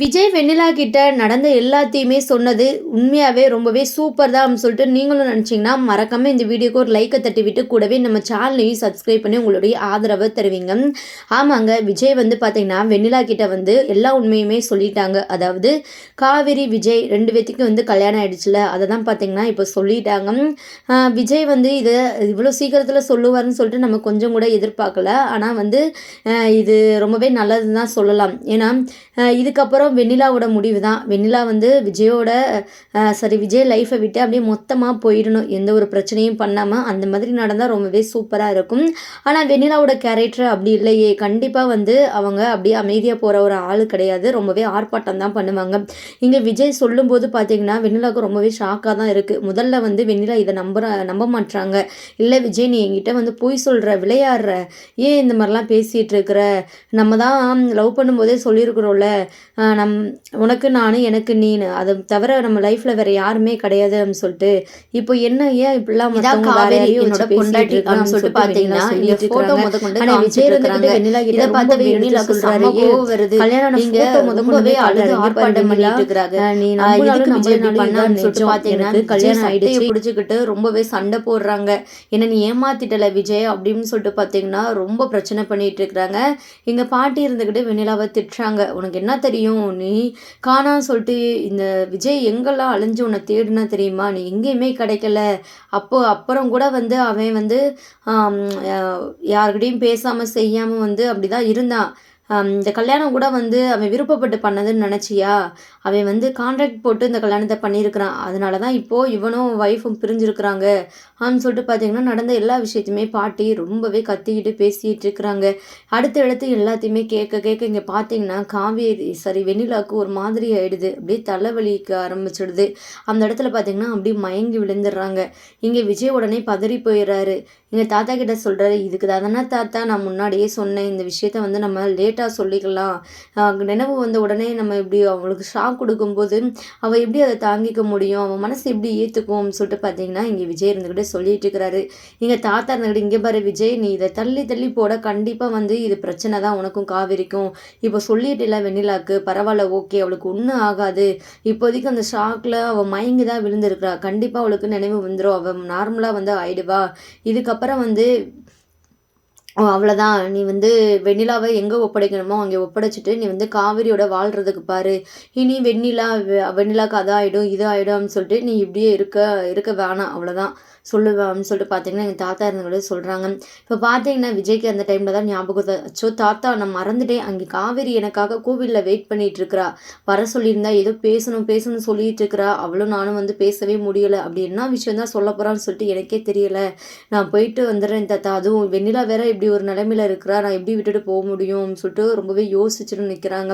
விஜய் வெண்ணிலா கிட்ட நடந்த எல்லாத்தையுமே சொன்னது உண்மையாகவே ரொம்பவே சூப்பர் தான் அப்படின்னு சொல்லிட்டு நீங்களும் நினச்சிங்கன்னா மறக்காமல் இந்த வீடியோக்கு ஒரு லைக்கை தட்டி விட்டு கூடவே நம்ம சேனலையும் சப்ஸ்கிரைப் பண்ணி உங்களுடைய ஆதரவை தருவீங்க. ஆமாங்க விஜய் வந்து பார்த்திங்கன்னா வெண்ணிலா கிட்ட வந்து எல்லா உண்மையுமே சொல்லிட்டாங்க. அதாவது காவேரி விஜய் ரெண்டு பேத்துக்கும் வந்து கல்யாணம் ஆயிடுச்சுல அதை தான் பார்த்திங்கன்னா இப்போ சொல்லிட்டாங்க. விஜய் வந்து இதை இவ்வளோ சீக்கிரத்தில் சொல்லுவார்னு சொல்லிட்டு நம்ம கொஞ்சம் கூட எதிர்பார்க்கல. ஆனால் வந்து இது ரொம்பவே நல்லதுன்னு தான் சொல்லலாம். ஏன்னா இதுக்கப்புறம் இதுக்கப்புறம் வெண்ணிலாவோட முடிவு தான் வெண்ணிலா வந்து விஜயோட சாரி சரி விஜய் லைஃப்பை விட்டு அப்படியே மொத்தமாக போயிடணும். எந்த ஒரு பிரச்சனையும் பண்ணாமல் அந்த மாதிரி நடந்தால் ரொம்பவே சூப்பராக இருக்கும். ஆனால் வெண்ணிலாவோட கேரக்டர் அப்படி இல்லையே. கண்டிப்பாக வந்து அவங்க அப்படியே அமைதியாக போகிற ஒரு ஆள் கிடையாது. ரொம்பவே ஆர்ப்பாட்டம் தான் பண்ணுவாங்க. இங்கே விஜய் சொல்லும்போது பார்த்தீங்கன்னா வெண்ணிலாவுக்கு ரொம்பவே ஷாக்காக தான் இருக்குது முதல்ல வந்து வெண்ணிலா இதை நம்புற நம்ப மாட்றாங்க. இல்லை விஜய் நீ என்கிட்ட வந்து பொய் சொல்கிற விளையாடுற ஏன் இந்த மாதிரிலாம் பேசிகிட்டு இருக்கிற? நம்ம தான் லவ் பண்ணும்போதே சொல்லியிருக்கிறோம்ல. நம் உனக்கு நான் எனக்கு நீனு. அதை தவிர நம்ம லைஃப்பில் வேற யாருமே கிடையாது அப்படின்னு சொல்லிட்டு இப்போ என்ன ஏன் இப்படிலாம் மத்தவங்க வேற என்னோட பொண்டாட்டி சொல்லிட்டு பார்த்தீங்கன்னா பாத்தீங்கன்னா, இங்க இந்த photo photo முதற்கொண்டு ஆனா விஜய் காமிச்சிட்டு இருந்துகிட்டு இருக்காங்க. வெண்ணிலா கிட்ட இதை பார்த்து ரொம்ப வெண்ணிலாக்கு எடுத்து சொல்றாரு, செம்ம ஏன் கோவம் வருது. கல்யாணம் நீங்க photo முதற்கொண்டு ரொம்பவே காட்டுறாரு, அழுது ஆர்ப்பாட்டம் பண்ணிட்டு இருக்கிறாங்க. நீ பண்ணான்னு சொல்லிட்டு. பார்த்தீங்கன்னா எனக்கு கல்யாணம் சட்டையை பிடிச்சிக்கிட்டு ரொம்பவே சண்டை போடுறாங்க. என்ன நீ ஏமாத்திட்டல விஜய் அப்படின்னு சொல்லிட்டு பார்த்தீங்கன்னா ரொம்ப பிரச்சனை பண்ணிட்டு இருக்கிறாங்க. எங்க பாட்டி இருந்துக்கிட்டு வெண்ணிலாவை திட்டுறாங்க. உனக்கு என்ன தெரியும்? நீ காணான்னு சொல்லிட்டு இந்த விஜய் எங்கெல்லாம் அலைஞ்சு உன்னை தேடுனா தெரியுமா? நீ எங்கேயுமே கிடைக்கல. அப்போ அப்புறம் கூட வந்து அவன் வந்து யாருக்கிட்டையும் பேசாமல் செய்யாமல் வந்து அப்படி தான் இருந்தான் இந்த கல்யாணம் கூட வந்து அவன் விருப்பப்பட்டு பண்ணதுன்னு நினச்சியா? அவன் வந்து கான்ட்ராக்ட் போட்டு இந்த கல்யாணத்தை பண்ணியிருக்கிறான். அதனால தான் இப்போது இவனும் ஒய்ஃபும் பிரிஞ்சிருக்கிறாங்க. அப்படின்னு சொல்லிட்டு பார்த்தீங்கன்னா நடந்த எல்லா விஷயத்தையுமே பாட்டி ரொம்பவே கத்திக்கிட்டு பேசிகிட்டு இருக்கிறாங்க. அடுத்த இடத்து எல்லாத்தையுமே கேட்க கேட்க இங்கே பார்த்தீங்கன்னா காவேரி சரி வெண்ணிலாவுக்கு ஒரு மாதிரி ஆகிடுது அப்படியே தலைவலிக்க ஆரம்பிச்சிடுது. அந்த இடத்துல பார்த்தீங்கன்னா அப்படியே மயங்கி விழுந்துடுறாங்க. இங்கே விஜய் உடனே பதறி போயிடுறாரு. எங்கள் தாத்தா கிட்ட சொல்கிறாரு இதுக்கு தானே தாத்தா நான் முன்னாடியே சொன்னேன். இந்த விஷயத்த வந்து நம்ம லேட்டாக சொல்லிக்கலாம். நினைவு வந்த உடனே நம்ம இப்படி அவங்களுக்கு ஷாக் கொடுக்கும்போது அவள் எப்படி அதை தாங்கிக்க முடியும்? அவன் மனசு எப்படி ஏற்றுக்கும் சொல்லிட்டு பார்த்தீங்கன்னா இங்கே விஜய் இருந்துக்கிட்டு சொல்லிட்டு இருக்கிறாரு எங்கள் தாத்தா இருந்துக்கிட்டு இங்கே பாரு விஜய் நீ இதை தள்ளி தள்ளி போட கண்டிப்பாக வந்து இது பிரச்சனை தான் உனக்கும் காவிரிக்கும். இப்போ சொல்லிட்டுல வெண்ணிலாக்கு பரவாயில்ல ஓகே அவளுக்கு ஒன்றும் ஆகாது. இப்போதைக்கு அந்த ஷாக்கில் அவள் மயங்கி தான் விழுந்திருக்கிறா கண்டிப்பாக அவளுக்கு நினைவு வந்துடும் அவள் நார்மலாக வந்து ஆயிடுவா. இதுக்கப்புறம் வந்து அவ்வளோதான் நீ வந்து வெண்ணிலாவை எங்கே ஒப்படைக்கணுமோ அங்கே ஒப்படைச்சிட்டு நீ வந்து காவிரியோட வாழ்கிறதுக்கு பாரு. இனி வெண்ணிலா வெண்ணிலாவுக்கு வெண்ணிலாக்கு அதாயிடும் இது ஆயிடும்னு சொல்லிட்டு நீ இப்படியே இருக்க இருக்க வேணாம். அவ்வளோதான் சொல்லுவேன்னு சொல்லிட்டு பார்த்தீங்கன்னா எங்கள் தாத்தா இருந்தவங்களே சொல்கிறாங்க இப்போ பார்த்தீங்கன்னா விஜய்க்கு அந்த டைமில் தான் ஞாபகம் அச்சோ தாத்தா நான் மறந்துட்டேன். அங்கே காவேரி எனக்காக கோவிலில் வெயிட் பண்ணிட்டு இருக்கிறா. வர சொல்லியிருந்தா ஏதோ பேசணும் பேசணும்னு சொல்லிட்டு இருக்கிறா. அவ்வளோ நானும் வந்து பேசவே முடியலை. அப்படி என்ன விஷயம் தான் சொல்ல போகிறான்னு சொல்லிட்டு எனக்கே தெரியலை. நான் போயிட்டு வந்துடுறேன் தாத்தா. அதுவும் வெண்ணிலா வேற இப்படி ஒரு நிலைமையில இருக்கிறா நான் எப்படி விட்டுட்டு போக முடியும்னு சொல்லிட்டு ரொம்பவே யோசிச்சுட்டு நிற்கிறாங்க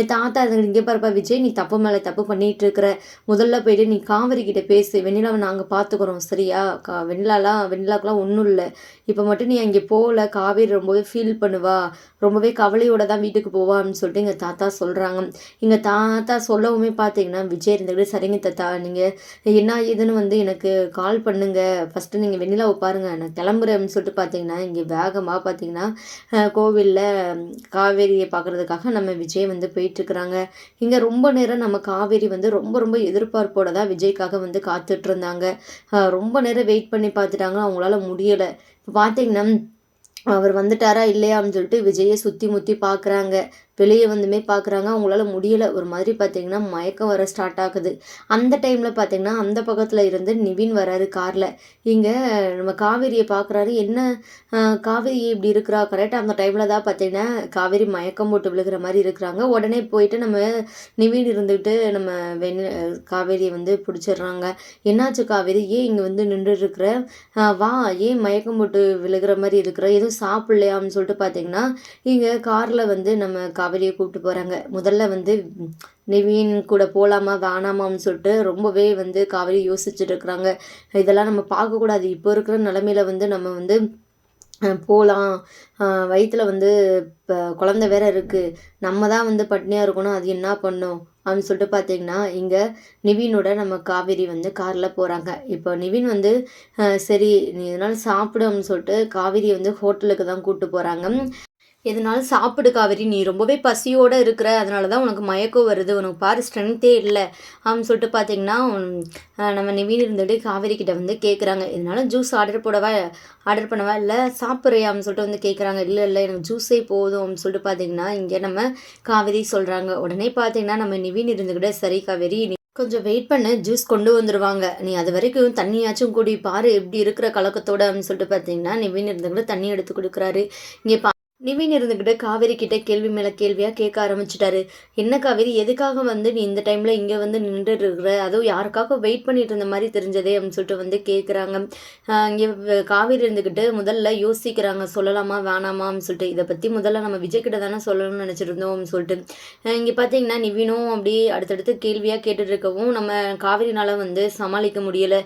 என் தாத்தா இங்கே பாருப்பா விஜய் நீ தப்பு மேலே தப்பு பண்ணிட்டு இருக்கிற. முதல்ல போயிட்டு நீ காவேரி கிட்ட பேசு வெண்ணிலாவை நாங்கள் பார்த்துக்குறோம் சரியா? கா வெண்ணிலாலாம் வெண்ணிலாக்கெல்லாம் ஒன்றும் இல்லை. இப்போ மட்டும் நீ அங்கே போகல காவேரி ரொம்பவே ஃபீல் பண்ணுவா. ரொம்பவே கவலையோட தான் வீட்டுக்கு போவான்னு சொல்லிட்டு எங்கள் தாத்தா சொல்கிறாங்க எங்கள் தாத்தா சொல்லவுமே பார்த்தீங்கன்னா விஜய் இருந்துக்கிட்டு சரிங்க தாத்தா நீங்கள் என்ன ஏதுன்னு வந்து எனக்கு கால் பண்ணுங்க. ஃபஸ்ட்டு நீங்கள் வெண்ணிலாவை பாருங்கள் நான் கிளம்புறேன்னு சொல்லிட்டு பார்த்தீங்கன்னா இங்கே வேகமாக பார்த்தீங்கன்னா கோவிலில் காவேரியை பார்க்குறதுக்காக நம்ம விஜய் வந்து போயிட்டுருக்குறாங்க. இங்கே ரொம்ப நேரம் நம்ம காவேரி வந்து ரொம்ப ரொம்ப எதிர்பார்ப்போட தான் விஜய்க்காக வந்து காத்துட்டு இருந்தாங்க ரொம்ப நேரம் வெயிட் பண்ணி பார்த்துட்டாங்க அவங்களால முடியலை. இப்போ பார்த்தீங்கன்னா அவர் வந்துட்டாரா இல்லையா அப்படின்னு சொல்லிட்டு விஜயை சுற்றி முற்றி பார்க்குறாங்க வெளியே வந்துமே பார்க்குறாங்க அவங்களால முடியலை. ஒரு மாதிரி பார்த்தீங்கன்னா மயக்கம் வர ஸ்டார்ட் ஆகுது. அந்த டைமில் பார்த்தீங்கன்னா அந்த பக்கத்தில் இருந்து நிவின் வராரு காரில். இங்கே நம்ம காவேரியை பார்க்குறாரு என்ன காவேரி இப்படி இருக்கிறா? கரெக்டாக அந்த டைமில் தான் பார்த்தீங்கன்னா காவேரி மயக்கம் போட்டு விழுகிற மாதிரி இருக்கிறாங்க. உடனே போயிட்டு நம்ம நிவின் இருந்துக்கிட்டு நம்ம வெண் காவேரியை வந்து பிடிச்சிடுறாங்க. என்னாச்சு காவேரி? ஏன் இங்கே வந்து நின்று இருக்கிற? வா ஏன் மயக்கம் போட்டு விழுகிற மாதிரி இருக்கிற? எதுவும் சாப்பிட்லையான்னு சொல்லிட்டு பார்த்தீங்கன்னா இங்கே காரில் வந்து நம்ம கா காவேரியை கூப்பிட்டு போகிறாங்க முதல்ல வந்து நிவீன் நிவின் கூட போகலாமா வேணாமான்னு சொல்லிட்டு ரொம்பவே வந்து காவிரி யோசிச்சுட்டு இருக்கிறாங்க. இதெல்லாம் நம்ம பார்க்கக்கூடாது இப்போ இருக்கிற நிலமையில வந்து நம்ம வந்து போகலாம் வயிற்றில் வந்து இப்போ குழந்த வேற இருக்குது நம்ம தான் வந்து பட்னியாக இருக்கணும். அது என்ன பண்ணும்? அப்படின்னு சொல்லிட்டு பார்த்தீங்கன்னா இங்கே நிவினோட நம்ம காவேரி வந்து காரில் போகிறாங்க இப்போ நிவின் வந்து சரி நீ இதனால் சாப்பிடு அப்படின்னு சொல்லிட்டு காவேரி வந்து ஹோட்டலுக்கு தான் கூப்பிட்டு போகிறாங்க எதனால சாப்பிடு காவேரி நீ ரொம்பவே பசியோடு இருக்கிற அதனால தான் உனக்கு மயக்கம் வருது. உனக்கு பாரு ஸ்ட்ரென்த்தே இல்லை. அப்படின்னு சொல்லிட்டு பார்த்தீங்கன்னா நம்ம நிவீன் இருந்துட்டு காவேரி கிட்ட வந்து கேட்குறாங்க இதனால ஜூஸ் ஆர்டர் போடவா ஆர்டர் பண்ணவா இல்லை சாப்பிட்றியா அப்படின்னு சொல்லிட்டு வந்து கேட்குறாங்க இல்லை இல்லை எனக்கு ஜூஸே போதும் அப்படின்னு சொல்லிட்டு பார்த்தீங்கன்னா இங்கே நம்ம காவேரி சொல்கிறாங்க உடனே பார்த்தீங்கன்னா நம்ம நிவீன் இருந்துக்கிட்ட சரி காவேரி நீ கொஞ்சம் வெயிட் பண்ண ஜூஸ் கொண்டு வந்துடுவாங்க நீ அது வரைக்கும் தண்ணியாச்சும் கூடி பாரு எப்படி இருக்கிற கலக்கத்தோட அப்படின்னு சொல்லிட்டு பார்த்தீங்கன்னா நிவின் இருந்துக்கிட்டு தண்ணி எடுத்து கொடுக்குறாரு. இங்கே பா நிவின் இருந்துக்கிட்டு காவேரி கிட்ட கேள்வி மேலே கேள்வியாக கேட்க ஆரம்பிச்சிட்டாரு. என்ன காவேரி எதுக்காக வந்து நீ இந்த டைமில் இங்கே வந்து நின்றுட்டு இருக்கிற? அதுவும் யாருக்காக வெயிட் பண்ணிட்டு இருந்த மாதிரி தெரிஞ்சதே அப்படின்னு சொல்லிட்டு வந்து கேட்குறாங்க இங்கே காவேரி இருந்துக்கிட்டு முதல்ல யோசிக்கிறாங்க சொல்லலாமா வேணாமான்னு சொல்லிட்டு. இதை பற்றி முதல்ல நம்ம விஜய் கிட்ட தானே சொல்லணும்னு நினச்சிருந்தோம் சொல்லிட்டு. இங்கே பார்த்தீங்கன்னா நிவினும் அப்படி அடுத்தடுத்து கேள்வியாக கேட்டுட்டு இருக்கவும் நம்ம காவேரினால் வந்து சமாளிக்க முடியலை.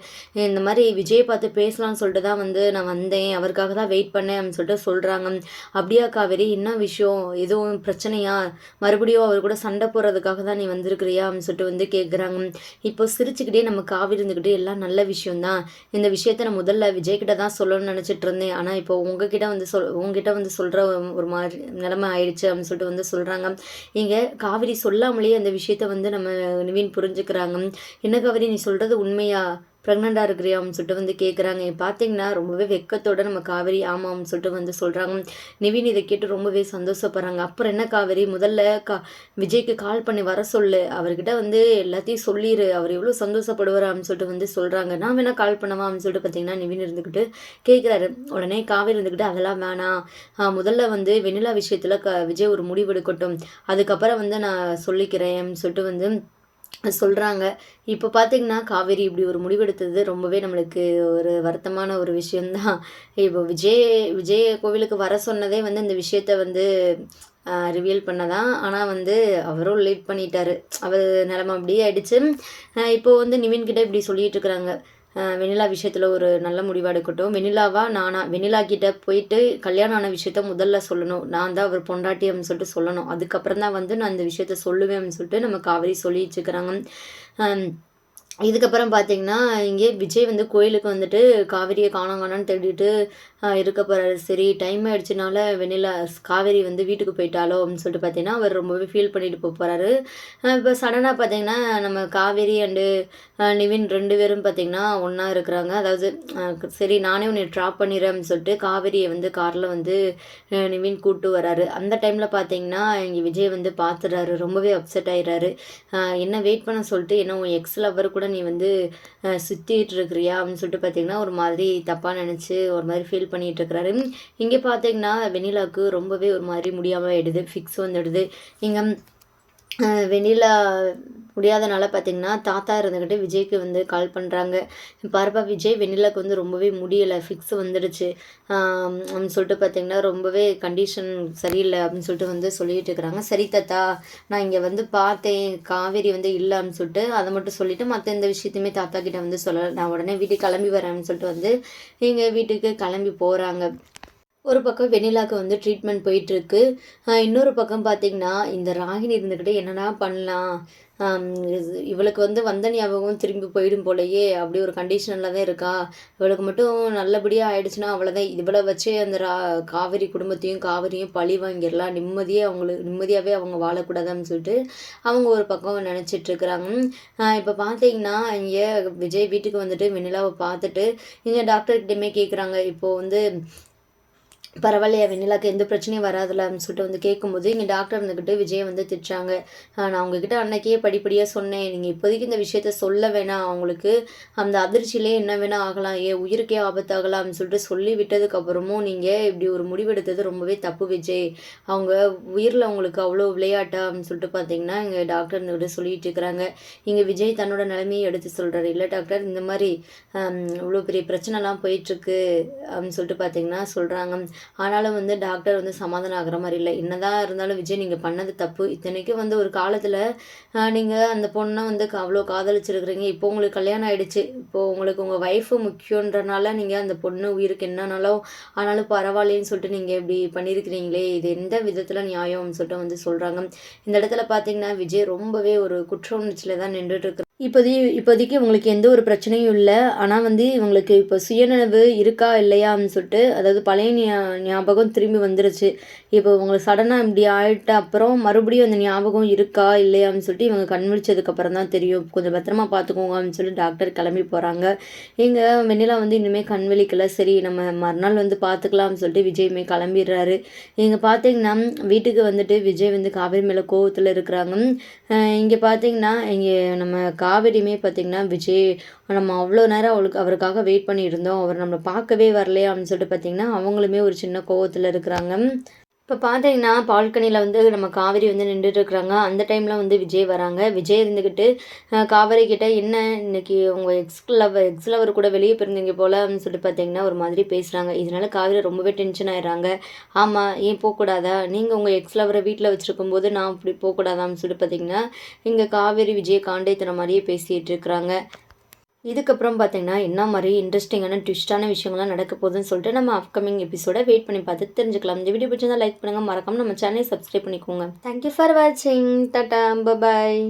இந்த மாதிரி விஜய் பார்த்து பேசலாம்னு சொல்லிட்டு தான் வந்து நான் வந்தேன். அவருக்காக தான் வெயிட் பண்ணேன் அப்படின்னு சொல்லிட்டு சொல்கிறாங்க அப்படியே அப்படியா காவேரி? என்ன விஷயம்? எதுவும் பிரச்சனையா? மறுபடியும் அவர் கூட சண்டை போடுறதுக்காக தான் நீ வந்திருக்கிறியா? அப்படின்னு சொல்லிட்டு வந்து கேட்குறாங்க இப்போ சிரிச்சுக்கிட்டே நம்ம காவிரி இருந்துக்கிட்டே எல்லாம் நல்ல விஷயம்தான். இந்த விஷயத்த நான் முதல்ல விஜய்கிட்ட தான் சொல்லணும்னு நினச்சிட்டு இருந்தேன். ஆனால் இப்போ உங்ககிட்ட வந்து சொல் உங்ககிட்ட வந்து சொல்கிற ஒரு மாதிரி நிலைமை ஆயிடுச்சு அப்படின்னு சொல்லிட்டு வந்து சொல்கிறாங்க இங்கே காவிரி சொல்லாமலேயே அந்த விஷயத்த வந்து நம்ம நிவீன் புரிஞ்சுக்கிறாங்க. என்ன காவிரி நீ சொல்கிறது உண்மையா? ப்ரெக்னெண்ட்டாக இருக்கிறியாம்னு சொல்லிட்டு வந்து கேட்குறாங்க பார்த்தீங்கன்னா ரொம்பவே வெக்கத்தோடு நம்ம காவேரி ஆமாம்னு சொல்லிட்டு வந்து சொல்கிறாங்க நிவின் இதை கேட்டு ரொம்பவே சந்தோஷப்படுறாங்க. அப்புறம் என்ன காவேரி? முதல்ல கா விஜய்க்கு கால் பண்ணி வர சொல்லு. அவர்கிட்ட வந்து எல்லாத்தையும் சொல்லிடு அவர் எவ்வளோ சந்தோஷப்படுவார் அப்படின்னு சொல்லிட்டு வந்து சொல்கிறாங்க நான் வேணால் கால் பண்ணவா அப்படின்னு சொல்லிட்டு பார்த்தீங்கன்னா நிவின் இருந்துக்கிட்டு கேட்குறாரு உடனே காவேரி இருந்துக்கிட்டு அதெல்லாம் வேணாம். முதல்ல வந்து வெண்ணிலா விஷயத்தில் க விஜய் ஒரு முடிவெடுக்கட்டும் அதுக்கப்புறம் வந்து நான் சொல்லிக்கிறேன் சொல்லிட்டு வந்து சொல்கிறாங்க இப்போ பார்த்திங்கன்னா காவேரி இப்படி ஒரு முடிவெடுத்தது ரொம்பவே நம்மளுக்கு ஒரு வருத்தமான ஒரு விஷயந்தான் இப்போ விஜய் விஜய் கோவிலுக்கு வர சொன்னதே வந்து இந்த விஷயத்த வந்து ரிவியல் பண்ணதான். ஆனால் வந்து அவரும் லேட் பண்ணிட்டாரு. அவர் நிலமை அப்படியே ஆயிடுச்சு. இப்போது வந்து நிவின்கிட்ட இப்படி சொல்லிகிட்டு இருக்கிறாங்க. வெண்ணிலா விஷயத்தில் ஒரு நல்ல முடிவாக எடுக்கட்டும். வெண்ணிலாவா நானா? வெண்ணிலா கிட்ட போயிட்டு கல்யாணம் ஆன விஷயத்த முதல்ல சொல்லணும். நான் தான் அவர் பொண்டாட்டி அப்படின்னு சொல்லிட்டு சொல்லணும். அதுக்கப்புறம் தான் வந்து நான் இந்த விஷயத்த சொல்லுவேன் அப்படின்னு சொல்லிட்டு நம்ம காவேரி சொல்லி வச்சுக்கிறாங்க இதுக்கப்புறம் பார்த்தீங்கன்னா இங்கே விஜய் வந்து கோயிலுக்கு வந்துட்டு காவிரியை காணாம் தேடிட்டு இருக்க போகிறாரு சரி டைம் ஆயிடுச்சுனால வெண்ணிலா காவேரி வந்து வீட்டுக்கு போயிட்டாலோ அப்படின்னு சொல்லிட்டு பார்த்தீங்கன்னா அவர் ரொம்பவே ஃபீல் பண்ணிட்டு போக போகிறாரு இப்போ சடனாக பார்த்தீங்கன்னா நம்ம காவேரி அண்டு நிவின் ரெண்டு பேரும் பார்த்தீங்கன்னா ஒன்றா இருக்கிறாங்க. அதாவது சரி நானே உன்னை ட்ராப் பண்ணிடுறேன் சொல்லிட்டு காவேரியை வந்து காரில் வந்து நிவின் கூப்பிட்டு வராரு. அந்த டைமில் பார்த்தீங்கன்னா இங்கே விஜய் வந்து பார்த்துறாரு ரொம்பவே அப்செட் ஆயிடுறாரு. என்ன வெயிட் பண்ண சொல்லிட்டு என்ன உன் எக்ஸ் லவர் கூட கூட நீ வந்து சுற்றிட்டு இருக்கிறியா அப்படின்னு சொல்லிட்டு பார்த்தீங்கன்னா ஒரு மாதிரி தப்பாக நினச்சி ஒரு மாதிரி ஃபீல் பண்ணிகிட்டு இருக்கிறாரு இங்கே பார்த்தீங்கன்னா வெனிலாவுக்கு ரொம்பவே ஒரு மாதிரி முடியாமல் ஆகிடுது ஃபிக்ஸ் வந்துடுது. இங்கே வெண்ணிலா முடியாதனால பார்த்தீங்கன்னா தாத்தா இருந்துக்கிட்டு விஜய்க்கு வந்து கால் பண்ணுறாங்க பாருப்பா விஜய் வெண்ணிலாக்கு வந்து ரொம்பவே முடியலை ஃபிக்ஸ் வந்துடுச்சு. அப்படின்னு சொல்லிட்டு பார்த்தீங்கன்னா ரொம்பவே கண்டிஷன் சரியில்லை அப்படின்னு சொல்லிட்டு வந்து சொல்லிட்டு இருக்கிறாங்க. சரி தாத்தா நான் இங்கே வந்து பார்த்தேன் காவேரி வந்து இல்லை அப்படின்னு சொல்லிட்டு அதை மட்டும் சொல்லிவிட்டு மற்ற எந்த விஷயத்தையுமே தாத்தா கிட்டே வந்து சொல்ல நான் உடனே வீட்டுக்கு கிளம்பி வரேன்னு சொல்லிட்டு வந்து எங்கள் வீட்டுக்கு கிளம்பி போகிறாங்க ஒரு பக்கம் வெண்ணிலாவுக்கு வந்து ட்ரீட்மெண்ட் போயிட்டுருக்கு. இன்னொரு பக்கம் பார்த்திங்கன்னா இந்த ராகினி இருந்துக்கிட்டே என்னென்னா பண்ணலாம்? இவளுக்கு வந்து வந்த ஞாபகம் திரும்பி போயிடும் போலயே அப்படி ஒரு கண்டிஷனில் தான் இருக்கா. இவளுக்கு மட்டும் நல்லபடியாக ஆயிடுச்சுன்னா அவ்வளோதான் இவளை வச்சு அந்த ரா காவிரி குடும்பத்தையும் காவிரியும் பழி வாங்கிடலாம். நிம்மதியே அவங்களுக்கு நிம்மதியாகவே அவங்க வாழக்கூடாதுன்னு சொல்லிட்டு அவங்க ஒரு பக்கம் நினச்சிட்ருக்குறாங்க இப்போ பார்த்தீங்கன்னா இங்கே விஜய் வீட்டுக்கு வந்துட்டு வெண்ணிலாவை பார்த்துட்டு இங்கே டாக்டர்கிட்டையுமே கேட்குறாங்க இப்போது வந்து பரவாயில்லையா வெண்ணிலாக்கு எந்த பிரச்சனையும் வராதுல அப்படின்னு சொல்லிட்டு வந்து கேட்கும்போது இங்கே டாக்டர் இருந்துக்கிட்டு விஜய் வந்து திட்டாங்க நான் உங்ககிட்ட அன்னைக்கே படிப்படியாக சொன்னேன். நீங்கள் இப்போதைக்கு இந்த விஷயத்த சொல்ல வேணாம். அவங்களுக்கு அந்த அதிர்ச்சியிலே என்ன வேணால் ஆகலாம். ஏ உயிருக்கே ஆபத்தாகலாம் அப்படின்னு சொல்லிட்டு சொல்லி விட்டதுக்கப்புறமும் நீங்கள் இப்படி ஒரு முடிவெடுத்தது ரொம்பவே தப்பு விஜய். அவங்க உயிரில் அவங்களுக்கு அவ்வளோ விளையாட்டா அப்படின்னு சொல்லிட்டு பார்த்தீங்கன்னா இங்கே டாக்டர் இருந்துக்கிட்டு சொல்லிட்டு இருக்கிறாங்க. இங்கே விஜய் தன்னோட நிலைமையை எடுத்து சொல்கிறாரு இல்லை டாக்டர் இந்த மாதிரி இவ்வளோ பெரிய பிரச்சனைலாம் போயிட்டுருக்கு அப்படின்னு சொல்லிட்டு பார்த்தீங்கன்னா சொல்கிறாங்க ஆனாலும் வந்து டாக்டர் வந்து சமாதானம் ஆகிற மாதிரி இல்லை. என்னதான் இருந்தாலும் விஜய் நீங்கள் பண்ணது தப்பு. இத்தனைக்கும் வந்து ஒரு காலத்தில் நீங்கள் அந்த பொண்ணை வந்து அவ்வளோ காதலிச்சிருக்கிறீங்க. இப்போ உங்களுக்கு கல்யாணம் ஆகிடுச்சு இப்போது உங்களுக்கு உங்கள் ஒய்ஃபு முக்கியன்றனால நீங்கள் அந்த பொண்ணு உயிருக்கு என்னன்னாலும் ஆனாலும் பரவாயில்லன்னு சொல்லிட்டு நீங்கள் இப்படி பண்ணியிருக்கிறீங்களே இது எந்த விதத்தில் நியாயம்னு சொல்லிட்டு வந்து சொல்கிறாங்க இந்த இடத்துல பார்த்தீங்கன்னா விஜய் ரொம்பவே ஒரு குற்ற உணர்ச்சியில் தான் நின்றுட்டு இப்போதி இப்போதைக்கு இவங்களுக்கு எந்த ஒரு பிரச்சனையும் இல்லை. ஆனால் வந்து இவங்களுக்கு இப்போ சுயநினைவு இருக்கா இல்லையான்னு சொல்லிட்டு அதாவது பழைய ஞா ஞாபகம் திரும்பி வந்துருச்சு. இப்போ இவங்களுக்கு சடனாக இப்படி ஆகிட்ட அப்புறம் மறுபடியும் அந்த ஞாபகம் இருக்கா இல்லையான்னு சொல்லிட்டு இவங்க கண் தான் தெரியும். கொஞ்சம் பத்திரமா பார்த்துக்கோங்க அப்படின்னு சொல்லி டாக்டர் கிளம்பி போகிறாங்க எங்கள் வெண்ணிலா வந்து இன்னுமே கண் விழிக்கல. சரி நம்ம மறுநாள் வந்து பார்த்துக்கலாம்னு சொல்லிட்டு விஜயுமே கிளம்பிடுறாரு. இங்கே பார்த்தீங்கன்னா வீட்டுக்கு வந்துட்டு விஜய் வந்து காவேரி மேலே கோவத்தில் இருக்கிறாங்க. இங்கே பார்த்தீங்கன்னா இங்கே நம்ம கா காவேரியுமே பார்த்திங்கன்னா விஜய் நம்ம அவ்வளோ நேரம் அவளுக்கு அவருக்காக வெயிட் பண்ணியிருந்தோம். அவர் நம்மளை பார்க்கவே வரலையே அப்படின்னு சொல்லிட்டு பார்த்திங்கன்னா அவங்களுமே ஒரு சின்ன கோவத்தில் இருக்கிறாங்க. இப்போ பார்த்தீங்கன்னா பால்கனியில் வந்து நம்ம காவேரி வந்து நின்றுட்டு இருக்கிறாங்க. அந்த டைமில் வந்து விஜய் வராங்க. விஜய் இருந்துக்கிட்டு காவேரி கிட்ட என்ன இன்னைக்கு உங்கள் எக்ஸ் லவர் எக்ஸ் லவர் கூட வெளியே போயிருந்தீங்க போல் அப்படின்னு சொல்லிட்டு பார்த்தீங்கன்னா ஒரு மாதிரி பேசுகிறாங்க இதனால காவேரி ரொம்பவே டென்ஷன் ஆயிடுறாங்க. ஆமாம் ஏன் போகக்கூடாதா நீங்கள் உங்கள் எக்ஸ் லவரை வீட்டில் வச்சுருக்கும் போது நான் அப்படி போகக்கூடாதான்னு சொல்லிட்டு பார்த்தீங்கன்னா இங்கே காவேரி விஜய் காண்டேத்தன மாதிரியே பேசிகிட்டு இருக்கிறாங்க. இதுக்கப்புறம் பார்த்தீங்கன்னா என்ன மாதிரி இன்ட்ரெஸ்டிங்கான ட்விஸ்டான விஷயங்கள்லாம் நடக்க போகுதுன்னு சொல்லிட்டு நம்ம அப்கமிங் எபிசோட வெயிட் பண்ணி பார்த்து தெரிஞ்சுக்கலாம். இந்த வீடியோ பிடிச்சிருந்தா லைக் பண்ணுங்கள் மறக்காம நம்ம சேனலை சப்ஸ்கிரைப் பண்ணிக்கோங்க. தேங்க்யூ ஃபார் வாட்சிங் டாட்டா பாய்